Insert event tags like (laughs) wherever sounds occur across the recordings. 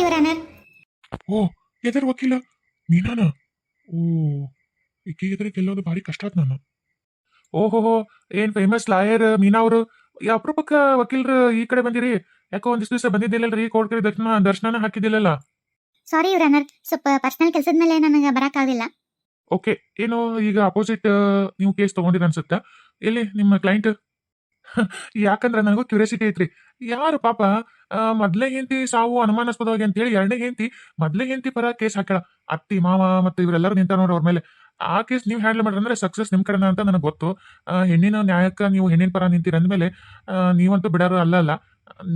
Your honour ಓ ಎದರ್ ವಕೀಲ. ನೀನಾನ? ಓ ಈಕೆ ಎದುರು ಗೆಲ್ಲೋದು ಭಾರಿ ಕಷ್ಟ ಆತ್ ನಾನು. ಓಹೋಹೋ ಏನ್ ಫೇಮಸ್ ಲಾಯರ್ ಮೀನಾ ಅವರು? ಅಪರೂಪಕ್ಕ ವಕೀಲರು ಈ ಕಡೆ ಬಂದಿರಿ. ಯಾಕೋ ಒಂದಿಷ್ಟು ದಿವಸ ಬಂದಿದ್ದಿಲ್ಲಲ್ರಿ ಕೋರ್ಟ್ ಕಡೆ ದರ್ಶನ ದರ್ಶನನ ಹಾಕಿದ್ದಿಲ್ಲಲ್ಲ? ಸಾರಿ ಯುವರ್ ಆನರ್ ಸ್ವಲ್ಪ ಪರ್ಸನಲ್ ಕೆಲಸದ ಮೇಲೆ ನನಗೆ ಬರೋಕ್ಕಾಗಲಿಲ್ಲ. ಓಕೆ ಏನು ಈಗ ಅಪೋಸಿಟ್ ನೀವು ಕೇಸ್ ತಗೊಂಡಿರ ಅನ್ಸುತ್ತಾ? ಎಲ್ಲಿ ನಿಮ್ಮ ಕ್ಲೈಂಟ್ ಯಾಕಂದ್ರೆ ನನಗೂ ಕ್ಯೂರಿಯಾಸಿಟಿ ಐತ್ರಿ. ಯಾರು ಪಾಪ ಮೊದ್ಲೇ ಹೆಂಡತಿ ಸಾವು ಅನುಮಾನಾಸ್ಪದವಾಗಿ ಅಂತ ಹೇಳಿ ಎರಡನೇ ಹೆಂಡತಿ ಮೊದ್ಲೇ ಹೆಂಡತಿ ಪರ ಕೇಸ್ ಹಾಕ್ಯಾಳ. ಅತ್ತಿ, ಮಾವ ಮತ್ತು ಇವರೆಲ್ಲರೂ ನಿಂತ ನೋಡ್ರಿ ಅವ್ರ ಮೇಲೆ. ಆ ಕೇಸ್ ನೀವು ಹ್ಯಾಂಡಲ್ ಮಾಡ್ರಿ ಅಂದ್ರೆ ಸಕ್ಸಸ್ ನಿಮ್ಮ ಕಡೆನ ಅಂತ ನನಗೆ ಗೊತ್ತು. ಹೆಣ್ಣಿನ ನ್ಯಾಯಕ್ಕೆ ನೀವು ಹೆಣ್ಣಿನ ಪರ ನಿಂತೀರಿ ಅಂದಮೇಲೆ ನೀವಂತೂ ಬಿಡೋರು ಅಲ್ಲ ಅಲ್ಲ,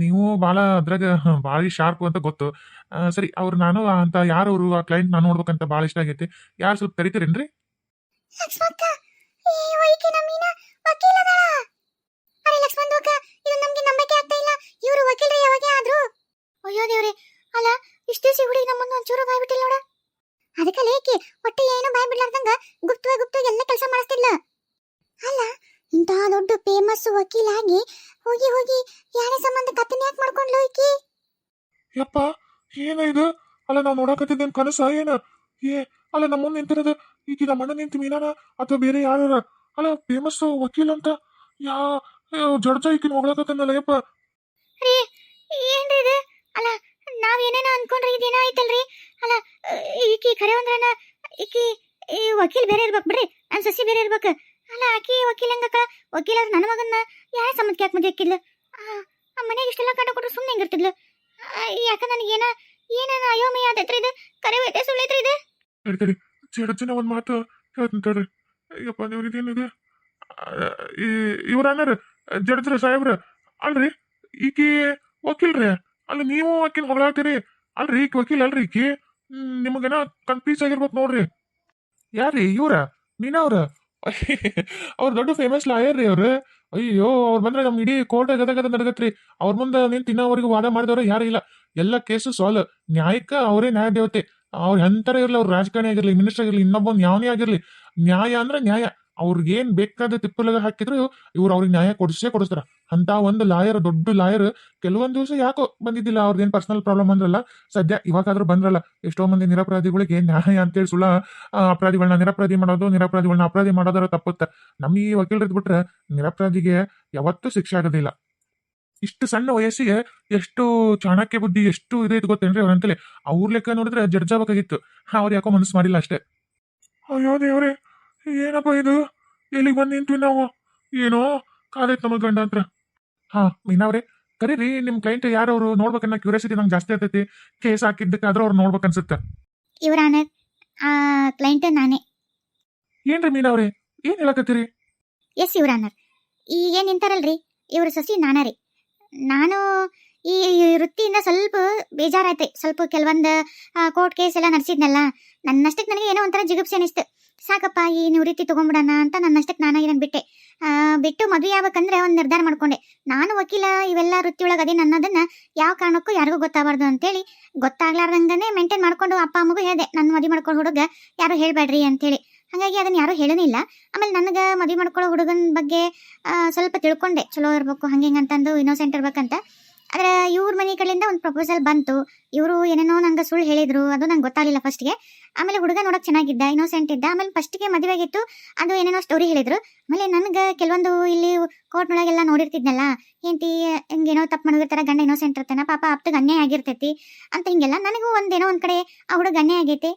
ನೀವು ಭಾಳ ಅದ್ರಾಗ ಭಾಳ ಶಾರ್ಪ್ ಅಂತ ಗೊತ್ತು. ಸರಿ, ಅವ್ರು ನಾನು ಅಂತ ಯಾರು ಅವರು, ಆ ಕ್ಲೈಂಟ್ ನಾನು ನೋಡ್ಬೇಕಂತ ಭಾಳ ಇಷ್ಟ ಆಗೈತಿ. ಯಾರು ಸ್ವಲ್ಪ ಕರಿತೀರೇನ್ರಿ? ಅಯ್ಯೋ ದೇವ್ರಿ ಅಲ್ಲ ಇಷ್ಟ ಹುಡುಗಿ ನಮ್ಮನ್ನು ಒಂಚೂರು ಬಾಯ್ ಬಿಟ್ಟಿಲ್ಲ ನೋಡ. ಅದಕ್ಕೆ ಲೇಕಿ ಒಟ್ಟು ಏನು ಬಾಯ್ ಬಿಡ್ಲಾರ್ದಂಗ ಗುಪ್ತವಾಗಿ ಗುಪ್ತವಾಗಿ ಎಲ್ಲ ಕೆಲಸ ಮಾಡಿಸ್ತಿಲ್ಲ ಅಲ್ಲ ಇಂತಹ ದೊಡ್ಡ ಫೇಮಸ್ ವಕೀಲ ಆಗಿ ಹೋಗಿ ಹೋಗಿ ಯಾರೇ ಸಂಬಂಧ ಕತ್ತನ ಯಾಕೆ ಮಾಡ್ಕೊಂಡ್ಲು ಈಕಿ? ಯಪ್ಪ ಏನ ಇದು? ಅಲ್ಲ ನಾವು ನೋಡಕತ್ತಿದ್ದೇನ್ ಕನಸ ಏನ? ಏ ಅಲ್ಲ ನಮ್ಮ ಮುಂದೆ ನಿಂತಿರೋದು ಈಕಿ ನಮ್ಮ ಅಣ್ಣ ನಿಂತು ಮೀನಾನ ಅಥವಾ ಬೇರೆ ಯಾರ ಅಲ್ಲ ಫೇಮಸ್ ವಕೀಲ ಅಂತ? ಯಾ ಜಡ್ಜ ಈಕಿನ ಹೊಗಳಕತ್ತನಲ್ಲ ಯಪ್ಪ. ರೀ ಇದು ಅಲ್ಲ ನಾವ್ ಏನೇನ ಅನ್ಕೊಂಡ್ರಿ ಇದೇನೋ ಐತಲ್ರಿ ಅಲ್ಲ, ಈಕಿ ಖರೆ ಅಂದ್ರನ ಈಕಿ, ಈ ವಕೀಲ್ ಬೇರೆ ಇರ್ಬೇಕು ಬಿಡ್ರಿ, ನನ್ ಸಸಿ ಬೇರೆ ಇರ್ಬೇಕು. ಅಲ್ಲ, ಆಕಿ ವಕೀಲ್ ಹಂಗಕ್ಕ ವಕೀಲ ನನ್ನ ಮಗನ್ನ ಯಾರ ಸಂಬಂಧಕ್ಕೆ ಯಾಕೆ ಮದುವೆ ಹಾಕಿದ್ಲು? ಆ ಮನೆಗೆ ಇಷ್ಟೆಲ್ಲ ಕಂಡು ಕೊಟ್ಟರು ಸುಮ್ಮನೆ ಹೆಂಗಿರ್ತಿದ್ಲು ಯಾಕ ಏನ, ಏನೇನ ಅಯೋಮಯ ಆದೈತ್ರಿ ಇದು? ಕರೆ ಐತೆ ಸುಳ್ಳೈತ್ರಿ ಇದು? ತಡಿ ತಡಿ. ಜನ ಒಂದು ಮಾತು ಹೇಳ್ತೀನಿ ತಡ್ರಿ. ಅಯ್ಯಪ್ಪ ನೀವು ಇದೇನಿದೆ ಇವ್ರ ಅನ್ನಾರ ಜಡ್ಜ್ರ ಸಾಹೇಬ್ರ, ಅಲ್ರಿ? ಈಕಿ ವಕೀಲ್ರಿ? ಅಲ್ಲ ನೀವು ಆಕಿನ ಹೊಗಳಾಗ್ತೀರಿ ಅಲ್ರಿ ಈಕಿ ವಕೀಲ್ ಅಲ್ರಿ ಈಕಿ. ನಿಮಗೇನ ಕನ್ಫ್ಯೂಸ್ ಆಗಿರ್ಬೇಕು ನೋಡ್ರಿ. ಯಾರ್ರಿ ಇವ್ರ? ಮೀನಾ ಅವ್ರ? ಅವ್ರು ದೊಡ್ಡ ಫೇಮಸ್ ಲಾಯರ್ ರೀ ಅವ್ರು. ಅಯ್ಯೋ ಅವ್ರು ಬಂದ್ರೆ ನಮ್ಮ ಇಡೀ ಕೋರ್ಟ್ ಗದ ಗದ ನಡಗತ್ರಿ. ಅವ್ರ ಮುಂದೆ ನೀನು ತಿನ್ನೋವರೆಗೂ ವಾದ ಮಾಡಿದವ್ರು ಯಾರು ಇಲ್ಲ. ಎಲ್ಲ ಕೇಸು ಸಾಲ್ವ್ ನ್ಯಾಯಕ್ಕೆ ಅವರೇ ನ್ಯಾಯ ದೇವತೆ. ಅವ್ರು ಎಂತರ ಇರಲಿ ಅವ್ರು ರಾಜಕಾರಣಿ ಆಗಿರಲಿ ಮಿನಿಸ್ಟರ್ ಆಗಿರಲಿ ಇನ್ನೊಬ್ಬ ಯಾವನೇ ಆಗಿರಲಿ. ನ್ಯಾಯ ಅಂದ್ರೆ ನ್ಯಾಯ. ಅವ್ರಿಗೆ ಏನ್ ಬೇಕಾದ ತಿಪ್ಪಲಾಗ ಹಾಕಿದ್ರು ಇವ್ರು ಅವ್ರಿಗೆ ನ್ಯಾಯ ಕೊಡಿಸೇ ಕೊಡಿಸ್ತಾರ. ಅಂತ ಒಂದು ಲಾಯರ್, ದೊಡ್ಡ ಲಾಯರ್, ಕೆಲವೊಂದು ದಿವಸ ಯಾಕೋ ಬಂದಿದ್ದಿಲ್ಲ ಅವ್ರದ್ದೇನು ಪರ್ಸನಲ್ ಪ್ರಾಬ್ಲಮ್ ಅಂದ್ರಲ್ಲ. ಸದ್ಯ ಇವಾಗಾದ್ರೂ ಬಂದ್ರಲ್ಲ, ಎಷ್ಟೋ ಮಂದಿ ನಿರಪರಾಧಿಗಳಿಗೆ ನ್ಯಾಯ ಅಂತೇಳಿ ಸುಳ್ಳ ಅಪರಾಧಿಗಳನ್ನ ನಿರಪರಾಧಿ ಮಾಡೋದು ನಿರಪರಾಧಿಗಳನ್ನ ಅಪರಾಧಿ ಮಾಡೋದರ ತಪ್ಪುತ್ತೆ. ನಮ್ಮ ಈ ವಕೀಲರು ಬಿಟ್ರೆ ನಿರಪರಾಧಿಗೆ ಯಾವತ್ತೂ ಶಿಕ್ಷೆ ಆಗೋದಿಲ್ಲ. ಇಷ್ಟು ಸಣ್ಣ ವಯಸ್ಸಿಗೆ ಎಷ್ಟು ಚಾಣಕ್ಯ ಬುದ್ಧಿ, ಎಷ್ಟು ಇದೈತೆ ಗೊತ್ತೇನ್ರಿ ಅವ್ರಂತಲೇ ಅವ್ರ ಲೆಕ್ಕ ನೋಡಿದ್ರೆ ಜಡ್ಜಾಬೇಕಾಗಿತ್ತು ಆಗ್ಬೇಕಾಗಿತ್ತು. ಅವ್ರು ಯಾಕೋ ಮನಸ್ಸು ಮಾಡಿಲ್ಲ ಅಷ್ಟೇ. ಅಯ್ಯೋ ದೇವ್ರೆ! ಏನಪ್ಪ ಇದು? ಎಲ್ಲಿಗೆ ಬಂದು ನಿಂತ್ವಿ ನಾವು? ಏನೋ ಕಾಲೇಜ್ ನಮಗೆ ಗಂಡ ಅಂತ ಹಾ ಮೀನಾವ್ರೆ ಕರೀರಿ ನಿಮ್ಮ ಕ್ಲೈಂಟ್ ಯಾರವ್ರು ನೋಡ್ಬೇಕನ್ನ ಕ್ಯೂರಿಯಾಸಿಟಿ ನಂಗೆ ಜಾಸ್ತಿ ಆಗ್ತೈತಿ. ಕೇಸ್ ಹಾಕಿದ್ದಕ್ಕಾದ್ರೂ ಅವ್ರು ನೋಡ್ಬೇಕು ಅನ್ಸುತ್ತೆ ಆ ಕ್ಲೈಂಟ್ ನಾನೇ. ಏನ್ರಿ ಮೀನಾವ್ರೆ ಏನ್ ಹೇಳಕತ್ತೀರಿ? ಎಸ್ ಇವ್ರ ಆನರ್ ಈಗ ಏನ್ ನಿಂತಾರಲ್ರಿ? ಇವ್ರ ಸಸಿ ನಾನ ರೀ. ನಾನು ಈ ವೃತ್ತಿಯಿಂದ ಸ್ವಲ್ಪ ಬೇಜಾರಾಯ್ತು. ಸ್ವಲ್ಪ ಕೆಲವೊಂದು ಕೋರ್ಟ್ ಕೇಸ್ ಎಲ್ಲ ನಡೆಸಿದ್ನಲ್ಲ. ನನ್ನಷ್ಟಕ್ಕೆ ನನಗೆ ಏನೋ ಒಂಥರ ಜಿಗುಪ್ಸೆ ಅನಿಸ್ತು. ಸಾಕಪ್ಪ ಈ ನಿವೃತ್ತಿ ತಗೊಂಡ್ಬಿಡೋಣ ಅಂತ ನನ್ನಷ್ಟಕ್ಕೆ ನಾನು ನಾನು ಬಿಟ್ಟೆ. ಬಿಟ್ಟು ಮದುವೆ ಆಗ್ಬೇಕಂದ್ರೆ ಒಂದು ನಿರ್ಧಾರ ಮಾಡ್ಕೊಂಡೆ. ನಾನು ವಕೀಲ, ಇವೆಲ್ಲ ವೃತ್ತಿಯೊಳಗೆ ಅದೇನು ನನ್ನದನ್ನ ಯಾವ ಕಾರಣಕ್ಕೂ ಯಾರಿಗೂ ಗೊತ್ತಾಗಬಾರ್ದು ಅಂತೇಳಿ ಗೊತ್ತಾಗ್ಲಾರ್ದಂಗೆ ಮೇಂಟೈನ್ ಮಾಡ್ಕೊಂಡು ಅಪ್ಪ, ಅಮ್ಮಗೂ ಹೇಳಿದೆ ನನ್ನ ಮದುವೆ ಮಾಡ್ಕೊಂಡು ಹುಡುಗ ಯಾರು ಹೇಳಬೇಡ್ರಿ ಅಂತೇಳಿ. ಹಾಗಾಗಿ ಅದನ್ನು ಯಾರೂ ಹೇಳೋನಿಲ್ಲ. ಆಮೇಲೆ ನನಗೆ ಮದುವೆ ಮಾಡ್ಕೊಳ್ಳೋ ಹುಡುಗನ ಬಗ್ಗೆ ಸ್ವಲ್ಪ ತಿಳ್ಕೊಂಡೆ. ಚಲೋ ಇರ್ಬೇಕು, ಹಂಗೆ ಹಿಂಗೆ ಅಂತಂದು ಇನ್ನೋಸೆಂಟ್ ಇರ್ಬೇಕಂತ. ಆದರೆ ಇವ್ರ ಮನೆ ಕಡೆಯಿಂದ ಒಂದು ಪ್ರಪೋಸಲ್ ಬಂತು. ಇವರು ಏನೇನೋ ನಂಗೆ ಸುಳ್ಳು ಹೇಳಿದರು, ಅದು ನಂಗೆ ಗೊತ್ತಾಗಲಿಲ್ಲ ಫಸ್ಟ್ಗೆ ಆಮೇಲೆ ಹುಡುಗ ನೋಡಕ್ ಚೆನ್ನಾಗಿದ್ದ ಇನ್ನೋಸೆಂಟ್ ಇದ್ದ, ಆಮೇಲೆ ಫಸ್ಟ್ಗೆ ಮದುವೆ ಆಗಿತ್ತು. ಅದು ಏನೇನೋ ಸ್ಟೋರಿ ಹೇಳಿದ್ರು. ಆಮೇಲೆ ನನಗೆ ಕೆಲವೊಂದು ಇಲ್ಲಿ ಕೋರ್ಟ್ನೊಳಗೆಲ್ಲ ನೋಡಿರ್ತಿದ್ನಲ್ಲ ಹೆಂಡತಿ ಹಿಂಗೇನೋ ತಪ್ಪು ಮಾಡಿರ್ತಾರ, ಗಂಡ ಇನ್ನೋಸೆಂಟ್ ಇರ್ತಾನ, ಪಾಪ ಅಪ್ತಗೆ ಅನ್ಯಾಯ ಆಗಿರ್ತೈತಿ ಅಂತ ಹಿಂಗೆಲ್ಲ ನನಗೂ ಒಂದೇನೋ ಒಂದ್ ಕಡೆ ಆ ಹುಡುಗ ಅನ್ಯಾಯ ಆಗೈತೆ.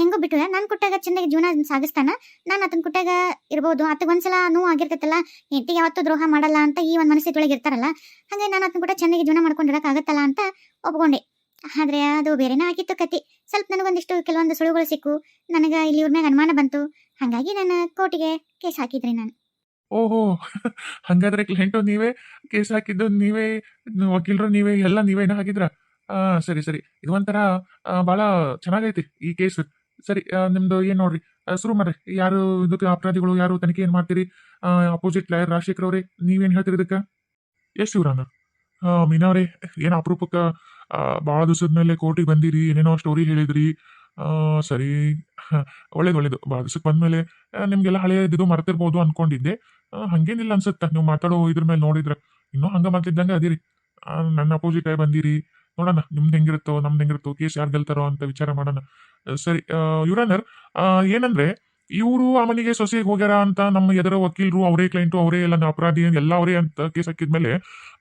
ಹೆಂಗೋ ಬಿಟ್ಟು, ನಾನು ಕುಟ್ಟಾಗ ಚೆನ್ನಾಗಿ ಜೀವನ ಸಾಗಿಸ್ತಾನ, ನಾನು ಅದನ್ನ ಕುಟ್ಟಾಗ ಇರ್ಬೋದು. ಆತಗೆ ಒಂದ್ಸಲ ನೋವು ಆಗಿರ್ತೈತಲ್ಲ ಹೆಂಡತಿಗೆ ಯಾವತ್ತೂ ದ್ರೋಹ ಮಾಡಲ್ಲ ಅಂತ ಈ ಒಂದು ಮನಸ್ಥಿತಿ ಒಳಗೆ ಇರ್ತಾರಲ್ಲ, ಹಾಗೆ ನಾನು ಅದನ್ನ ಕೂಡ ಚೆನ್ನಾಗಿ ಜೀವನ ಮಾಡ್ಕೊಂಡಿರಕ್ಕಾಗತ್ತಲ್ಲ ಅಂತ ಒಪ್ಕೊಂಡೆ. ಆದ್ರೆ ಅದು ಬೇರೆನೇ ಆಗಿತ್ತು ಕತಿ. ಸ್ವಲ್ಪ ನನಗೊಂದಿಷ್ಟು ಕೆಲವೊಂದು ಸುಳುಗಳು ಸಿಕ್ಕು. ನನಗೆ ಇಲ್ಲಿ ಇವ್ರ ಅನುಮಾನ ಬಂತು. ಹಾಗಾಗಿ ನಾನು ಕೋರ್ಟಿಗೆ ಕೇಸ್ ಹಾಕಿದ್ರಿ ನಾನು. ಓಹೋ, (laughs) ಹಂಗಾದ್ರೆ ಕ್ಲೈಂಟ್ ನೀವೇ ಕೇಸ್ ಹಾಕಿದ್ದು ನೀವೇ, ವಕೀಲರು ನೀವೇ, ಎಲ್ಲ ನೀವೇನ ಹಾಕಿದ್ರ? ಆ, ಸರಿ ಸರಿ. ಇದು ಒಂಥರ ಬಹಳ ಚೆನ್ನಾಗೈತಿ ಈ ಕೇಸ್. ಸರಿ ನಿಮ್ದು ಏನ್ ನೋಡ್ರಿ? ಶುರು ಮಾಡ್ರಿ. ಯಾರು ಇದಕ್ಕೆ ಅಪರಾಧಿಗಳು, ಯಾರು ತನಿಖೆ ಏನ್ ಮಾಡ್ತೀರಿ? ಅಪೋಸಿಟ್ ಲಾಯರ್ ರಾಜಶೇಖರ್ ಅವ್ರೆ, ನೀವೇನ್ ಹೇಳ್ತೀರಿ ಇದಕ್ಕೆ? ಎಷ್ಟು ಮೀನಾ ಮೀನಾವ್ರೆ ಏನು ಅಪರೂಪಕ್ಕ ಭಾಳ ದಿವಸದ ಮೇಲೆ ಕೋರ್ಟಿಗೆ ಬಂದಿರಿ, ಏನೇನೋ ಸ್ಟೋರಿ ಹೇಳಿದ್ರಿ. ಸರಿ. (laughs) ಒಳ್ಳೇದು ಒಳ್ಳೇದು. ಭಾಳ ದಿವಸಕ್ಕೆ ಬಂದ್ಮೇಲೆ ನಿಮಗೆಲ್ಲ ನಿಮ್ಗೆಲ್ಲ ಹಳೆಯದಿದು ಮರ್ತಿರ್ಬೋದು ಅನ್ಕೊಂಡಿದ್ದೆ. ಹಂಗೇನಿಲ್ಲ ಅನ್ಸುತ್ತೆ. ನೀವು ಮಾತಾಡೋ ಇದ್ರ ಮೇಲೆ ನೋಡಿದ್ರೆ. ಇನ್ನೂ ಹಂಗ ಮಾತಿದ್ದಂಗೆ ಅದಿರಿ. ನನ್ನ ಅಪೋಸಿಟ್ ಆಗಿ ಬಂದಿರಿ. ನೋಡೋಣ, ನಿಮ್ದು ಹೆಂಗಿರುತ್ತೋ, ನಮ್ದು ಹೆಂಗಿರುತ್ತೋ ಕೇಸ್ ಯಾರು ಗೆಲ್ತಾರೋ ಅಂತ ವಿಚಾರ ಮಾಡೋಣ. ಸರಿ. ಯುವರಾನರ್ ಏನಂದ್ರೆ, ಇವರು ಆ ಮನೆಗೆ ಸೊಸೆಗೆ ಹೋಗ್ಯಾರ ಅಂತ ನಮ್ಮ ಎದರ ವಕೀಲರು ಅವರೇ ಕ್ಲೈಂಟು ಅವರೇ ಎಲ್ಲ ಅಪರಾಧಿ, ಎಲ್ಲ ಅವರೇ ಅಂತ ಕೇಸ್ ಹಾಕಿದ್ಮೇಲೆ,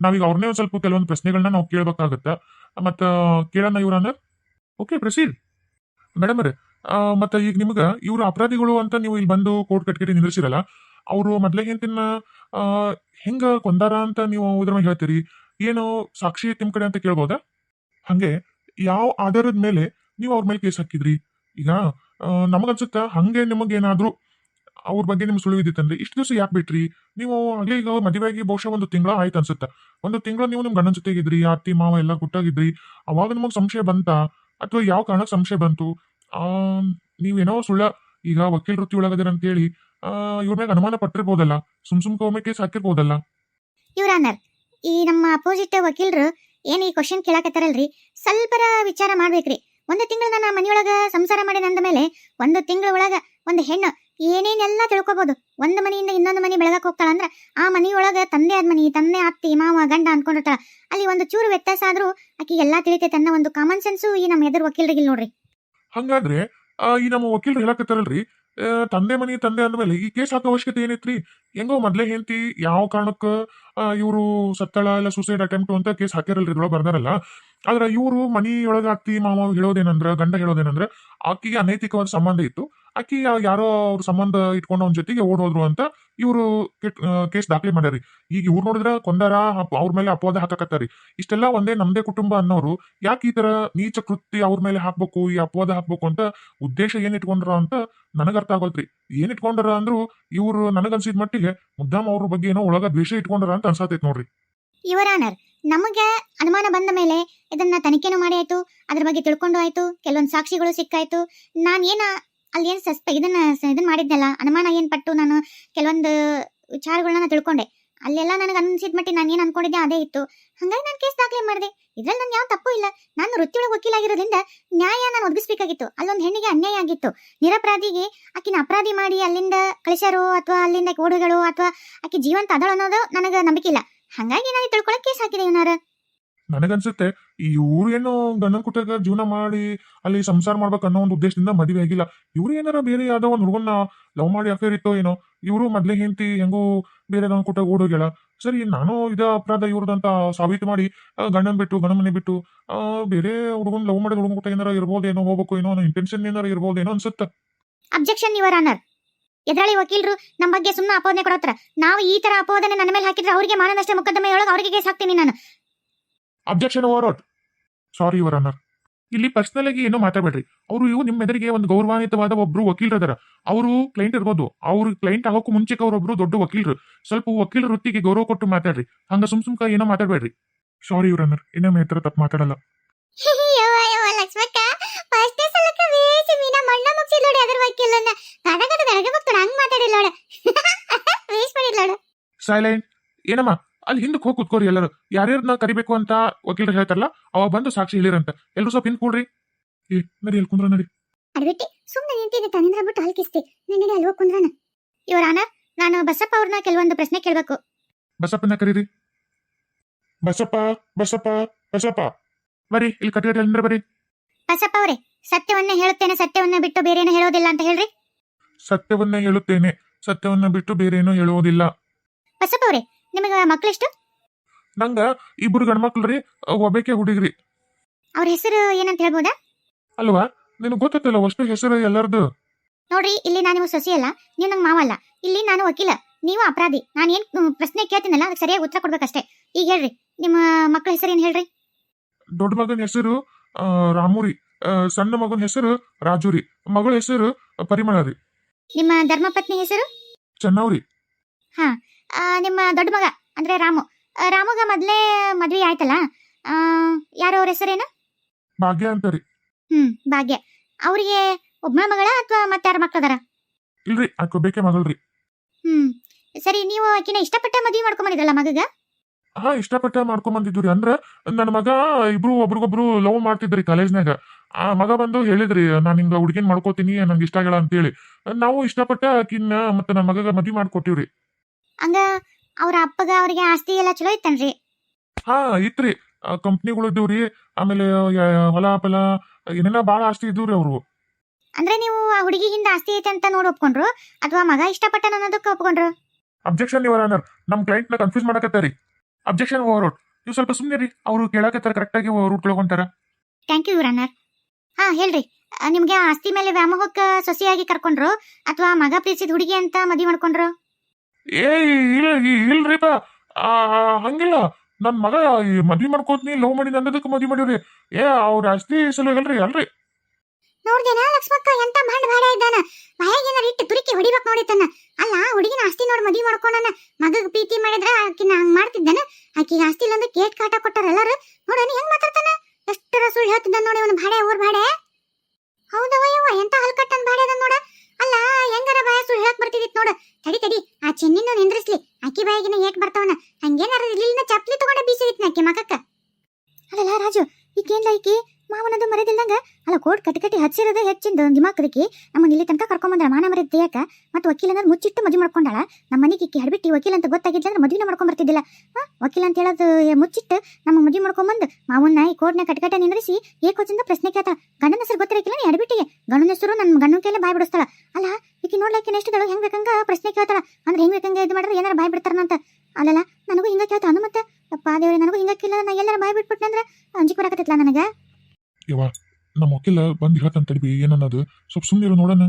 ನಾವೀಗ ಅವ್ರನ್ನೇ ಒಂದು ಸ್ವಲ್ಪ ಕೆಲವೊಂದು ಪ್ರಶ್ನೆಗಳನ್ನ ನಾವು ಕೇಳ್ಬೇಕಾಗತ್ತ? ಮತ್ತ ಕೇಳೋಣ ಯುವರಾನರ್ ಓಕೆ ಪ್ರಸೀದ್ ಮೇಡಮ್ ರೀ ಮತ್ತು ಈಗ ನಿಮಗೆ ಇವರು ಅಪರಾಧಿಗಳು ಅಂತ ನೀವು ಇಲ್ಲಿ ಬಂದು ಕೋರ್ಟ್ ಕಟ್ಕಟ್ಟಿ ನಿಂದಿರ್ಸಿರಲ್ಲ, ಅವರು ಮೊದಲೇ ಹೆಂಗ ಕೊಂದಾರ ಅಂತ ನೀವು ಇದ್ರ ಮೇಲೆ ಹೇಳ್ತೀರಿ? ಏನು ಸಾಕ್ಷಿ ನಿಮ್ಮ ಕಡೆ ಅಂತ ಕೇಳ್ಬೋದಾ? ಹಾಗೆ ಯಾವ ಆಧಾರದ ಮೇಲೆ ನೀವು ಅವ್ರ ಮೇಲೆ ಕೇಸ್ ಹಾಕಿದ್ರಿ? ಈಗ ನಮಗನ್ಸುತ್ತ ಹಂಗೆ ನಿಮಗೇನಾದ್ರೂ ಅವ್ರ ಬಗ್ಗೆ ನಿಮ್ಗೆ ಸುಳಿವು ಇದ್ದಿತ್ತಂದ್ರೆ ಇಷ್ಟು ದಿವಸ ಯಾಕೆ ಬಿಟ್ರಿ? ನೀವು ಆಗ್ಲೇ ಈಗ ಮದುವೆಯಾಗಿ ಬಹುಶಃ ಒಂದು ತಿಂಗಳ ಆಯ್ತು ಅನ್ಸುತ್ತೆ. ಒಂದು ತಿಂಗಳ ನೀವು ನಿಮ್ಮ ಗಂಡನ ಜೊತೆಗಿದ್ರಿ ಅತ್ತಿ, ಮಾವ ಎಲ್ಲ ಗುಟ್ಟಾಗಿದ್ರಿ. ಅವಾಗ ನಿಮಗೆ ಸಂಶಯ ಬಂತಾ? ಅಥವಾ ಯಾವ ಕಾರಣಕ್ಕೆ ಸಂಶಯ ಬಂತು? ನೀವೇನೋ ಸುಳ್ಳ ಈಗ ವಕೀಲ ವೃತ್ತಿ ಒಳಗದಿರ ಅಂತೇಳಿ ಇವ್ರ ಮ್ಯಾಗ ಅನುಮಾನ ಪಟ್ಟಿರ್ಬೋದಲ್ಲ? ಸುಮ್ ಸುಮ್ ಕೋಮೆ ಕೇಸ್ ಹಾಕಿರ್ಬೋದಲ್ಲ? ಇವ್ರ ಈ ನಮ್ಮ ಅಪೋಸಿಟ್ ವಕೀಲರು ಏನು ಈ ಕ್ವಶನ್ ಕೇಳಕತ್ತಾರಲ್ರಿ? ಸ್ವಲ್ಪರ ವಿಚಾರ ಮಾಡ್ಬೇಕ್ರಿ. ಒಂದು ತಿಂಗಳು ನಾನು ಮನೆಯೊಳಗ ಸಂಸಾರ ಮಾಡಿ ಅಂದ ಮೇಲೆ, ಒಂದು ತಿಂಗಳ ಒಳಗ ಒಂದು ಹೆಣ್ಣು ಏನೇನೆಲ್ಲ ತಿಳ್ಕೊಬೋದು. ಒಂದು ಮನೆಯಿಂದ ಇನ್ನೊಂದು ಮನೆ ಬೆಳಗಕ್ಕೆ ಹೋಗ್ತಾಳ ಅಂದ್ರೆ ಆ ಮನೆಯೊಳಗ ತಂದೆ ಆದ ಮನೆ, ತಂದೆ ಅತ್ತಿ ಮಾವ, ಗಂಡ ಅನ್ಕೊಂಡಿರ್ತಾಳ. ಅಲ್ಲಿ ಒಂದು ಚೂರು ವ್ಯತ್ಯಾಸ ಆದ್ರೂ ಆಕಿ ಎಲ್ಲಾ ತಿಳಿತೈತೆ ಅನ್ನೋ ಒಂದು ಕಾಮನ್ ಸೆನ್ಸ್ ಈ ನಮ್ಮ ಎದುರು ವಕೀಲರಿಗಿಲ್ಲ ನೋಡ್ರಿ. ಹಂಗಾದ್ರೆ ಈ ನಮ್ಮ ವಕೀಲರು ಹೇಳಕತ್ತಾರಲ್ರಿ ತಂದೆ ಮನಿ, ತಂದೆ ಅಂದ್ಮೇಲೆ ಈ ಕೇಸ್ ಹಾಕೋ ಅವಶ್ಯಕತೆ ಏನೈತ್ರಿ? ಹೆಂಗೋ ಮೊದ್ಲೇ ಹೇಳ್ತಿ ಯಾವ ಕಾರಣಕ್ಕ ಇವರು ಸತ್ತಳ ಇಲ್ಲ ಸೂಸೈಡ್ ಅಟೆಂಪ್ಟ್ ಅಂತ ಕೇಸ್ ಹಾಕ್ಯಾರಲ್ರಿ, ಇದ್ರೊಳಗೆ ಬರ್ದಾರಲ್ಲ. ಆದ್ರೆ ಇವರು ಮನೆಯೊಳಗ ಅತ್ತಿ ಮಾವ ಹೇಳೋದೇನಂದ್ರ, ಗಂಡ ಹೇಳೋದೇನಂದ್ರ, ಆಕಿಗೆ ಅನೈತಿಕವಾದ ಸಂಬಂಧ ಇತ್ತು. ಯಾ- ಯಾರೋ ಅವ್ರ ಸಂಬಂಧ ಇಟ್ಕೊಂಡು ಅವನ ಜೊತೆಗೆ ಓಡೋದ್ರು ಅಂತ ಇವರು ಕೇಸ್ ದಾಖಲೆ ಮಾಡ್ಯಾರಿ. ಈಗ ಇವ್ರು ನೋಡಿದ್ರ ಕೊಂದಾರ ಅವ್ರ ಮೇಲೆ ಅಪವಾದ ಹಾಕಕತ್ತಾರಿ. ಇಷ್ಟೆಲ್ಲ ಒಂದೇ ನಮ್ದೇ ಕುಟುಂಬ ಅನ್ನೋರು ಯಾಕೆ ಈ ತರ ನೀಚ ಕೃತಿ ಅವ್ರ ಮೇಲೆ ಹಾಕ್ಬೇಕು, ಈ ಅಪವಾದ ಹಾಕ್ಬೇಕು ಅಂತ ಉದ್ದೇಶ ಏನ್ ಇಟ್ಕೊಂಡ್ರ ಅಂತ ನನಗ ಅರ್ಥ ಆಗೋಲ್ತ್ರಿ ಏನ್ ಇಟ್ಕೊಂಡಾರ ಅಂದ್ರು ಇವ್ರು ನನಗನ್ಸಿದ ಮಟ್ಟಿಗೆ ಮುದ್ದಾಮ್ ಅವ್ರ ಬಗ್ಗೆ ಏನೋ ಒಳಗ ದ್ವೇಷ ಇಟ್ಕೊಂಡಾರ ಅಂತ ಅನ್ಸಾತೈತ್ ನೋಡ್ರಿ. ನಮಗೆ ಅನುಮಾನ ಬಂದ ಮೇಲೆ ಇದನ್ನ ತನಿಖೆನೂ ಮಾಡಿ ಆಯ್ತು. ಅದ್ರ ಬಗ್ಗೆ ತಿಳ್ಕೊಂಡು ಆಯ್ತು. ಕೆಲವೊಂದು ಸಾಕ್ಷಿಗಳು ಸಿಕ್ಕಾಯ್ತು. ನಾನು ಏನ ಅಲ್ಲಿ ಏನು ಸಸ್ಪ, ಇದನ್ನ ಇದನ್ನ ಮಾಡಿದ್ನಲ್ಲ, ಅನುಮಾನ ಏನು ಪಟ್ಟು ನಾನು ಕೆಲವೊಂದು ವಿಚಾರಗಳನ್ನ ತಿಳ್ಕೊಂಡೆ. ಅಲ್ಲೆಲ್ಲ ನನಗೆ ಅನ್ಸಿದ ಮಟ್ಟಿ ನಾನು ಏನು ಅನ್ಕೊಂಡಿದ್ದೆ ಅದೇ ಇತ್ತು. ಹಂಗಾಗಿ ನಾನು ಕೇಸ್ ದಾಖಲೆ ಮಾಡಿದೆ. ಇದ್ರಲ್ಲಿ ನಾನು ಯಾವ ತಪ್ಪು ಇಲ್ಲ. ನಾನು ವೃತ್ತಿಯೊಳಗೆ ವಕೀಲ ಆಗಿರೋದ್ರಿಂದ ನ್ಯಾಯ ನಾನು ಒದಗಿಸ್ಬೇಕಾಗಿತ್ತು. ಅಲ್ಲೊಂದು ಹೆಣ್ಣಿಗೆ ಅನ್ಯಾಯ ಆಗಿತ್ತು. ನಿರಪರಾಧಿಗೆ ಆಕಿನ ಅಪರಾಧಿ ಮಾಡಿ ಅಲ್ಲಿಂದ ಕಳಿಸ್ಯಾರೋ ಅಥವಾ ಅಲ್ಲಿಂದ ಓಡುಗಳು ಅಥವಾ ಆಕೆ ಜೀವಂತ ಅದಳು ಅನ್ನೋದು ನನಗೆ ನಂಬಿಕೆ ಇಲ್ಲ. ಹಂಗಾಗಿ ನಾನು ತಿಳ್ಕೊಳಕ್ ಕೇಸ್ ಹಾಕಿದೆ ಇವನಾರ. ನನಗನ್ಸುತ್ತೆ ಈ ಇವ್ರು ಏನೋ ಗಂಡನ ಕುಟ್ಟಾಗ ಜೀವನ ಮಾಡಿ ಅಲ್ಲಿ ಸಂಸಾರ ಮಾಡ್ಬೇಕು ಅನ್ನೋ ಒಂದು ಉದ್ದೇಶದಿಂದ ಮದುವೆ ಆಗಿಲ್ಲ. ಇವ್ರು ಏನಾರ ಬೇರೆ ಯಾವ್ದೋ ಒಂದು ಹುಡುಗನ್ನ ಲವ್ ಮಾಡಿ ಅಫೇರ್ ಇತ್ತೋ ಏನೋ ಇವರು ಮೊದ್ಲೇ ಹೆಂಡತಿ ಹೆಂಗೋ ಬೇರೆ ಗಂಡ ಕುಟ್ಟಾಗ ಓಡೋಗ್ಯಾಳ ಸರಿ ನಾನು ಇದ ಅಪರಾಧ ಇವ್ರದಂತ ಸಾಬೀತು ಮಾಡಿ ಗಂಡನ ಬಿಟ್ಟು ಗಂಡ ಮನೆ ಬಿಟ್ಟು ಆ, ಬೇರೆ ಹುಡುಗನ್ ಲವ್ ಮಾಡಿದ ಹುಡುಗನ ಕುಟ್ಟ ಏನಾರ ಇರ್ಬೋದೇನೋ ಹೋಗ್ಬೇಕು ಏನೋ ಅನ್ನೋ ಇಂಟೆನ್ಷನ್ ಏನಾರ ಇರ್ಬೋದೇನೋ ಅನ್ಸುತ್ತೆ. ಅಬ್ಜೆಕ್ಷನ್ ಯುವರ್ ಆನರ್ ಎದುರಾಳಿ ವಕೀಲರು ನಮ್ಮ ಬಗ್ಗೆ ಸುಮ್ಮನೆ ಅಪೋದನೆ ಕೊಡತ್ರ. ನಾವು ಈ ತರ ಅಪೋದನೆ ನನ್ನ ಮೇಲೆ ಹಾಕಿದ್ರೆ ಅವರಿಗೆ ಮಾನನಷ್ಟ ಮೊಕದ್ದಮೆಯೊಳಗೆ ಅವರಿಗೆ ಕೇಸ್ ಹಾಕ್ತೀನಿ ನಾನು. Objection overruled sorry your ಇಲ್ಲಿ ಪರ್ಸನಲ್ ಆಗಿ ಏನೋ ಮಾತಾಡಬೇಡ್ರಿ. ಅವರು ಇವು ನಿಮ್ಮ ಎದುರಿಗೆ ಒಂದು ಗೌರವಾನ್ವಿತವಾದ ಒಬ್ರು ವಕೀಲರದಾರ ಅವರು ಕ್ಲೈಂಟ್ ಇರ್ಬೋದು. ಅವ್ರ ಕ್ಲೈಂಟ್ ಆಗೋಕ್ಕೂ ಮುಂಚೆಗೆ ಅವರೊಬ್ರು ದೊಡ್ಡ ವಕೀಲರು. ಸ್ವಲ್ಪ ವಕೀಲ ವೃತ್ತಿಗೆ ಗೌರವ ಕೊಟ್ಟು ಮಾತಾಡ್ರಿ. ಹಂಗ ಸುಮ್ ಸುಮ್ಕ ಏನೋ ಮಾತಾಡಬೇಡ್ರಿ. ಸಾರಿ ಯುವರ್ ಅನರ್ ಇನ್ನೊಮ್ಮೆ ಈ ಥರ ತಪ್ಪು ಮಾತಾಡಲ್ಲ. ಲಕ್ಷ್ಮಕ್ಕ. ಫಸ್ಟ್ ಸಲಕ್ಕೆ ವೇಸಿ ಮೀನ ಮಣ್ಣ ಮುಗಿಸಿ ನೋಡಿ ಅದರ ವಕೀಲನ್ನ ಗಡಗಡ ಗಡಗ ಹೋಗ್ತಾಳ ಹಂಗ್ ಮಾತಾಡಿಲ್ಲ ನೋಡ ವೇಸ್ಟ್ ಮಾಡಿಲ್ಲ ನೋಡು ಸೈಲೆಂಟ್ ಏನಮ್ಮ? ಅಲ್ಲಿ ಹಿಂದಕ್ಕೆ ಹೋಗಿ ಕುತ್ಕೋರಿ ಎಲ್ಲರೂ. ಯಾರ್ಯಾರನ್ನ ಕರಿಬೇಕು ಅಂತ ವಕೀಲರು ಹೇಳ್ತಾರಲ್ಲ ಅವ ಬಂದು ಸಾಕ್ಷಿ ಹೇಳಿರಂತ. ಎಲ್ಲರೂ ಸ್ವಲ್ಪ ಹಿಂದ್ ಕೂಡ್ರಿ. ಏ ನಡಿ ಅಲ್ಲಿ ಕುಂದ್ರ ನಡಿ. ಅಡ್ಬಿಟ್ಟಿ ಸುಮ್ಮನೆ ನಿಂತಿದ್ದೆ ತನಿಂದ್ರ ಬಿಟ್ಟು ಹಲ್ಕಿಸ್ತಿ ನನ್ನಿಗೆ ಅಲ್ಲಿ ಹೋಗಿ ಕುಂದ್ರನ ಇವರಾನ ನಾನು ಬಸಪ್ಪ ಅವ್ರನ್ನ ಕೆಲವೊಂದು ಪ್ರಶ್ನೆ ಕೇಳಬೇಕು. ಬಸಪ್ಪನ ಕರೀರಿ. ಬಸಪ್ಪ ಬಸಪ್ಪ ಬಸಪ್ಪ. ಬರಿ ಇಲ್ಲಿ ಕಟ್ಟಿಗೆ ಅಲ್ಲಿಂದ್ರ ಬರಿ ಬಸಪ್ಪ ಅವರೇ ಸತ್ಯವನ್ನ ಹೇಳುತ್ತೇನೆ ಸತ್ಯವನ್ನ ಬಿಟ್ಟು ಬೇರೇನು ಹೇಳೋದಿಲ್ಲ ಅಂತ ಹೇಳ್ರಿ. ಸತ್ಯವನ್ನ ಹೇಳುತ್ತೇನೆ ಸತ್ಯವನ್ನ ಬಿಟ್ಟು ಬೇರೇನೂ ಹೇಳುವುದಿಲ್ಲ. ಬಸಪ್ಪ ನಿಮಗ ನಿಮಗೆ ಮಕ್ಕಳೆಷ್ಟು ನಂಗ ಇಬ್ರು ಗಂಡ್ಮಕ್ಳ್ರಿ ಒಬ್ಬಾಕೆ ಹುಡುಗ್ರಿ. ಅವ್ರ ಹೆಸರು ಏನಂತ ಹೇಳ್ಬೋದಾ? ಅಲ್ವಾ? ನಿನಗೆ ಗೊತ್ತೈತಲ್ಲ ಅಷ್ಟು ಹೆಸರು ಎಲ್ಲರದು? ನೋಡ್ರಿ ಇಲ್ಲಿ ನಾನು ನಿಮ್ಮ ಸೊಸೆ ಅಲ್ಲ ನೀವು ನಂಗೆ ಮಾವಲ್ಲ ಇಲ್ಲಿ ನಾನು ವಕೀಲ ನೀವು ಅಪರಾಧಿ. ನಾನು ಏನು ಪ್ರಶ್ನೆ ಕೇಳ್ತೀನಲ್ಲ ಅದಕ್ಕೆ ಸರಿಯಾಗಿ ಉತ್ತರ ಕೊಡ್ಬೇಕಷ್ಟೇ. ಈಗ ಹೇಳ್ರಿ ನಿಮ್ಮ ಮಕ್ಕಳ ಹೆಸರು ಏನು ಹೇಳ್ರಿ? ದೊಡ್ಡ ಮಗನ ಹೆಸರು ರಾಮೂರಿ ಸಣ್ಣ ಮಗನ ಹೆಸರು ರಾಜೂರಿ ಮಗಳ ಹೆಸರು ಪರಿಮಳ ರೀ. ನಿಮ್ಮ ಧರ್ಮಪತ್ನಿ ಹೆಸರು? ಚೆನ್ನವ್ರಿ ಆ, ನಿಮ್ಮ ದೊಡ್ಡ ಮಗ ಅಂದ್ರೆ ರಾಮು. ರಾಮುಗ ಮೊದಲೇ ಮದ್ವೆ ಆಯ್ತಲ್ಲ? ಯಾರು ಅವ್ರ ಹೆಸರೇನು? ಭಾಗ್ಯ ಅಂತಾರಿ. ಹ್ಮ್ ಭಾಗ್ಯ. ಅವರಿಗೆ ಒಬ್ಬ ಮಗಳ ಅಥವಾ ಮತ್ತಾರ ಮಕ್ಕಳದಾರ ಇಲ್ರಿ ಆಕೊಬೇಕೆ ಮಗಳ್ರಿ. ಹ್ಮ್. ಸರಿ ನೀವು ಆಕಿನ ಇಷ್ಟಪಟ್ಟೆ ಮದ್ವೆ ಮಾಡ್ಕೊಂಬಂದಿದ್ರಲ್ಲ ಮಗಗ? ಹಾ ಇಷ್ಟಪಟ್ಟೆ ಮಾಡ್ಕೊಂಡ್ ರೀ ಅಂದ್ರೆ ನನ್ನ ಮಗ ಇಬ್ರು ಒಬ್ರಿಗೊಬ್ರು ಲವ್ ಮಾಡ್ತಿದ್ರಿ ಕಾಲೇಜ್ನಾಗ ಆ ಮಗ ಬಂದು ಹೇಳಿದ್ರಿ ನಾನು ಹಿಂಗ ಹುಡುಗಿನ ಮಾಡ್ಕೋತೀನಿ ನಂಗೆ ಇಷ್ಟ ಆಗಿಲ್ಲ ಅಂತೇಳಿ. ನಾವು ಇಷ್ಟಪಟ್ಟೆ ಆಕಿನ ಮತ್ತೆ ನನ್ನ ಮಗಗ ಮದ್ವಿ ಮಾಡ್ಕೊಟ್ಟಿವ್ರಿ. ಹಂಗ ಅವ್ರ ಅಪ್ಪಗ ಅವ್ರಿಗೆ ಆಸ್ತಿ ಎಲ್ಲ ಚಲೋ ಇತ್ತನ್ರಿ. ಹಾ ಇತ್ರಿ. ಕಂಪ್ನಿಗಳು ಇದ್ದವ್ರಿ ಆಮೇಲೆ ಹೊಲ ಪಲ ಏನೆಲ್ಲ ಭಾಳ ಆಸ್ತಿ ಇದ್ದವ್ರಿ ಅವರು. ಅಂದ್ರೆ ನೀವು ಆ ಹುಡುಗಿ ಹಿಂದ ಆಸ್ತಿ ಐತೆ ಅಂತ ನೋಡಿ ಒಪ್ಕೊಂಡ್ರು ಅಥವಾ ಮಗ ಇಷ್ಟಪಟ್ಟ ಅನ್ನೋದಕ್ಕೆ ಒಪ್ಕೊಂಡ್ರು? ಅಬ್ಜೆಕ್ಷನ್ ಯುವರ್ ಆನರ್ ನಮ್ಮ ಕ್ಲೈಂಟ್ನ ಕನ್ಫ್ಯೂಸ್ ಮಾಡಕತ್ತಾರಿ. Objection overruled. ನೀವು ಸ್ವಲ್ಪ ಸುಮ್ಮನೆ ರೀ ಅವರು ಕೇಳಕತ್ತಾರ ಕರೆಕ್ಟಾಗಿ ರೂಟ್ ತಿಳ್ಕೊಂತಾರ. ಥ್ಯಾಂಕ್ ಯು ರನ್ನರ್ ಹಾ ಹೇಳ್ರಿ. ನಿಮ್ಗೆ ಆಸ್ತಿ ಮೇಲೆ ವ್ಯಾಮೋಹಕ್ಕೆ ಸೊಸೆಯಾಗಿ ಕರ್ಕೊಂಡ್ರು ಅಥವಾ ಮಗ ಪ್ರೀತಿಸಿದ ಹುಡುಗಿ ಅಂತ ಮದುವೆ ಮಾಡ್ಕೊಂಡ್ರು? ಏ ಇಲ್ಲ ಆ, ಹಂಗಿಲ್ಲ. ನನ್ನ ಮಗ ಮದ್ವಿ ಮಾಡ್ಕೋತೀನಿ ಲವ್ ಮಾಡಿ ನಂದದಕ್ಕೆ ಮದ್ವಿ ಮಾಡಿವ್ರಿ. ಏ ಅವ್ರ ಆಸ್ತಿ ಸಲುವಾಗಲ್ರಿ ಅಲ್ರಿ ನೋಡ್ದೇನ ಲಕ್ಷ್ಮಕ್ಕ ಎಂತ ಮಂಡ್ ಬಾಡ ಇದ್ದಾನ. ಬಾಯಾಗೇನಾರ ಇಟ್ಟು ತುರುಕಿ ಹೊಡಿಬೇಕು ನೋಡಿತನ ಅಲ್ಲ ಹುಡುಗಿನ ಆಸ್ತಿ ನೋಡಿ ಮದುವೆ ಮಾಡ್ಕೊಂಡನ ಮಗಗ್ ಪ್ರೀತಿ ಮಾಡಿದ್ರ ಆಕಿನ ಹಂಗ್ ಮಾಡ್ತಿದ್ದಾನ. ಆಕಿಗೆ ಆಸ್ತಿ ಇಲ್ಲ ಅಂದ್ರೆ ಕೇಟ್ ಕಾಟ ಕೊಟ್ಟಾರ ಎಲ್ಲಾರು. ನೋಡನಿ ಹೆಂಗ್ ಮಾತಾಡ್ತಾನ? ಎಷ್ಟರ ಸುಳ್ಳು ಹೇಳ್ತಿದ್ದ ನೋಡಿ ಅವನ ಬಾಡೆ ಊರ್ ಬಾಡೆ ಹೌದವ ಎಂತ ಹಲ್ಕಟ್ಟನ್ ಬಾಡೆ ಅದ ನೋಡ. ಅಲ್ಲ, ಹೆಂಗಾರ ಬಾಯ ಸುಳ್ಳು ಹೇಳಕ್ ಬರ್ತಿದಿತ್ ನೋಡು. ತಡಿ ತಡಿ, ಆ ಚೆನ್ನಿನ ನಿಂದ್ರಿಸ್ಲಿ. ಆಕಿ ಬಾಯಿಗಿನ ಏಕ್ ಬರ್ತಾವನ? ಹಂಗೇನಾರ ಇಲ್ಲಿನ ಚಪ್ಲಿ ತಗೊಂಡ ಬೀಸಿದಿತ್ ಆಕಿ ಮಕ್ಕ ಅಲ್ಲಲ್ಲ ರಾಜು ಈಕೇನ್ಲ ಈಕಿ? ಮಾವನದು ಮರೆದಿಲ್ದಂಗ? ಅಲ್ಲ, ಕೋಟ್ ಕಟ್ಟಿ ಕಟ್ಟಿ ಹಚ್ಚಿರೋದೇ ಹೆಚ್ಚಿಂದ ದಿಮಾಕದಕ್ಕೆ ನಮ್ಮನ್ನ ಇಲ್ಲಿ ತನಕ ಕರ್ಕೊಂಬಂದ್ರ ಮಾನ ಮರದ ತೆಗಿಯಕ ಮತ್ತು ವಕೀಲ ಅಂದ್ರೆ ಮುಚ್ಚಿಟ್ಟು ಮದುವೆ ಮಾಡ್ಕೊಂಡಾಳ. ನಮ್ಮ ಮನೆಗೆ ಇಕ್ಕಿ ಹಡ್ಬಿಟ್ಟು ವಕೀಲ ಅಂತ ಗೊತ್ತಾಗಿದ್ಲಂದ್ರೆ ಮದುವೆ ಮಾಡ್ಕೊಂಡ್ ಬರ್ತಿದ್ದಿಲ್ಲ. ಹಾ, ವಕೀಲ ಅಂತ ಹೇಳೋದು ಮುಚ್ಚಿಟ್ಟು ನಮ್ಮ ಮದುವೆ ಮಾಡ್ಕೊಂಬಂದು ಮಾವನ್ನ ಈ ಕೋರ್ಟ್ನ ಕಟ್ಕಟ ನಿಂದ್ರಿಸಿ ಏಕೋಚಿಂದ ಪ್ರಶ್ನೆ ಕೇಳ್ತಾ ಗಂಡನ ಹೆಸರು ಗೊತ್ತಿರಕಿಲ್ಲ ಎಡಬಿಟ್ಟಿಗೆ ಗಂಡನ ಹೆಸರು ನನ್ನ ಗಂಡನ ಕೈಲೇ ಬಾಯ್ ಬಿಡಿಸ್ತಾಳ. ಅಲ್ಲ, ಈಕಿ ನೋಡ್ಲಿಕ್ಕೆ ಎಷ್ಟಿದಳು ಹೆಂಗ್ ಬೇಕಂಗ ಪ್ರಶ್ನೆ ಕೇಳ್ತಾಳ. ಅಂದ್ರೆ ಹೆಂಗ್ ಬೇಕಂಗ ಇದು ಮಾಡಿದ್ರೆ ಏನಾರ ಬಾಯ್ ಬಿಡ್ತಾರಂತ ಅಲ್ಲಲ್ಲ, ನನಗೂ ಹಿಂಗ ಕೇಳ್ತಾಳ. ಮತ್ತೆ ಅಪ್ಪ ದೇವ್ರೆ ನನಗೂ ಹಿಂಗಕ್ಕಿಲ್ಲ ನಾ ಎಲ್ಲಾರ ಬಾಯ್ ಬಿಟ್ಬಿಟ್ನಂದ್ರ ಅಂಜಿಕ್ ಬರಕತ್ತಿತ್ಲ ನನಗ? ಯವ್ವ ನಮ್ಮ ವಕೀಲ ಬಂದು ಹೇಳ್ತಾನೆ ತಡಿಬಿ ಏನನ್ನೋದು. ಸ್ವಲ್ಪ ಸುಮ್ಮನೆ ನೋಡೋಣ.